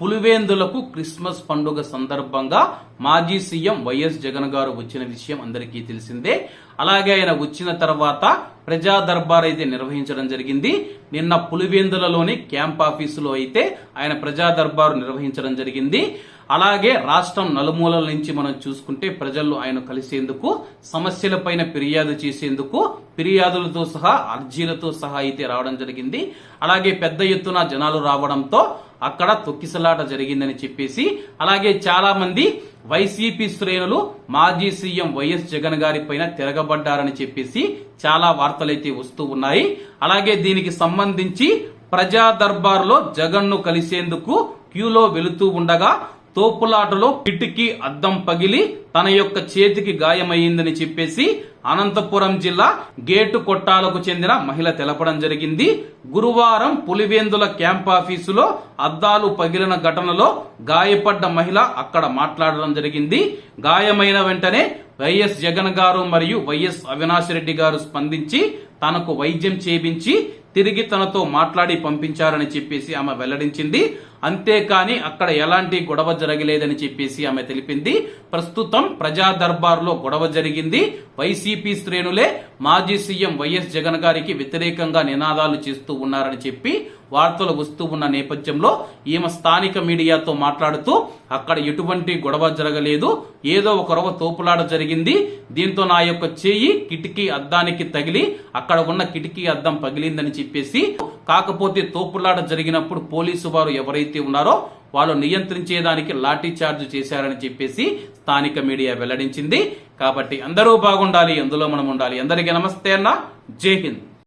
పులివేందులకు Christmas పండుగ సందర్భంగా మాజీ సీఎం వైఎస్ జగన్ గారు వచ్చిన విషయం అందరికీ తెలిసిందే. అలాగే ఆయన వచ్చిన తర్వాత ప్రజా దర్బార్ అయితే నిర్వహించడం జరిగింది. నిన్న పులివేందులలోని క్యాంప్ ఆఫీసులో అయితే ఆయన ప్రజా దర్బారు నిర్వహించడం జరిగింది. అలాగే రాష్ట్రం నలుమూలల నుంచి మనం చూసుకుంటే ప్రజలు ఆయన కలిసేందుకు సమస్యలపైన ఫిర్యాదు చేసేందుకు ఫిర్యాదులతో సహా అర్జీలతో సహా అయితే రావడం జరిగింది. అలాగే పెద్ద ఎత్తున జనాలు రావడంతో అక్కడ తొక్కిసలాట జరిగిందని చెప్పేసి అలాగే చాలా మంది వైసీపీ శ్రేణులు మాజీ సీఎం వైఎస్ జగన్ గారి పైన తిరగబడ్డారని చెప్పేసి చాలా వార్తలైతే వస్తూ ఉన్నాయి. అలాగే దీనికి సంబంధించి ప్రజా దర్బార్లో జగన్ను కలిసేందుకు క్యూలో వెళుతూ ఉండగా తోపులాటలో కిటికీ అద్దం పగిలి తన యొక్క చేతికి గాయమయ్యిందని చెప్పేసి అనంతపురం జిల్లా గేటు కొట్టాలకు చెందిన మహిళ తెలపడం జరిగింది. గురువారం పులివేందుల క్యాంప్ ఆఫీసులో అద్దాలు పగిలిన ఘటనలో గాయపడ్డ మహిళ అక్కడ మాట్లాడడం జరిగింది. గాయమైన వెంటనే వైఎస్ జగన్ గారు మరియు వైఎస్ అవినాష్ రెడ్డి గారు స్పందించి తనకు వైద్యం చేయించి తిరిగి తనతో మాట్లాడి పంపించారని చెప్పేసి ఆమె వెల్లడించింది. అంతేకాని అక్కడ ఎలాంటి గొడవ జరగలేదని చెప్పేసి ఆమె తెలిపింది. ప్రస్తుతం ప్రజా దర్బార్లో గొడవ జరిగింది. వైసీపీ శ్రేణులే మాజీ సీఎం వైఎస్ జగన్ గారికి వ్యతిరేకంగా నినాదాలు చేస్తూ ఉన్నారని చెప్పి వార్తలు వస్తూ ఉన్న నేపథ్యంలో ఈమె స్థానిక మీడియాతో మాట్లాడుతూ అక్కడ ఎటువంటి గొడవ జరగలేదు. ఏదో ఒకరవ తోపులాడ తోపులాట జరిగింది. దీంతో నా యొక్క చేయి కిటికీ అద్దానికి తగిలి అక్కడ ఉన్న కిటికీ అద్దం పగిలిందని చెప్పేసి కాకపోతే తోపులాట జరిగినప్పుడు పోలీసు వారు ఎవరైతే ఉన్నారో వాళ్ళు నియంత్రించేదానికి లాఠీ చార్జ్ చేశారని చెప్పేసి స్థానిక మీడియా వెల్లడించింది. కాబట్టి అందరూ బాగుండాలి అందులో మనం ఉండాలి. అందరికీ నమస్తే అన్న. జై హింద్.